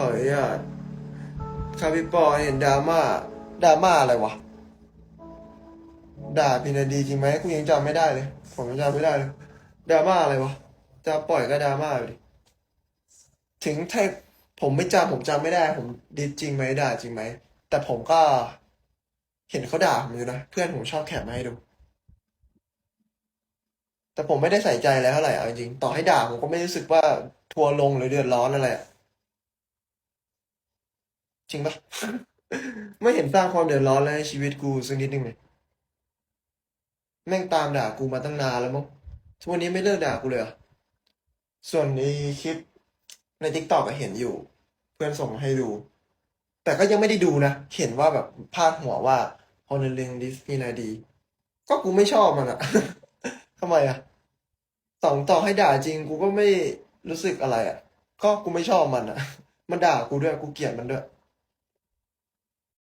ขออนุญาตครับพี่ปอเห็นดราม่าดราม่าอะไรวะ ด่าพินาดีจริงไหมกูยังจำไม่ได้เลย ผมยังจำไม่ได้เลยดราม่าอะไรวะจะปล่อยก็ดราม่าไปดิถึงถ้าผมไม่จำผมจำไม่ได้ ผมดีจริงไหมด่าจริงไหมแต่ผมก็ เห็นเขาด่าผมอยู่นะเพื่อนผมชอบแคปมาให้ดู แต่ผมไม่ได้ใส่ใจอะไรเท่าไหร่เอาจริงต่อให้ด่าผมก็ไม่รู้สึกว่าทัวร์ลงหรือเดือดร้อนอะไรอะ ริงปะไม่เห็นสร้างความเดือดร้อนเลยให้ชีวิตกูสักนิดนึงเลยแม่งตามด่ากูมาตั้งนานแล้วมั้งทุกวันนี้ไม่เลิกด่ากูเลยส่วนในคลิปในทิกตอกก็เห็นอยู่ เพื่อนส่งมาให้ดู แต่ก็ยังไม่ได้ดูนะ เห็นว่าแบบพาดหัวว่าฮอนเลงดิสนีนาดี ก็กูไม่ชอบมันอะทำไมอะต่องต่อให้ด่าจริง กูก็ไม่รู้สึกอะไรอะก็กูไม่ชอบมันอะมันด่ากูด้วยกูเกลียดมันด้วย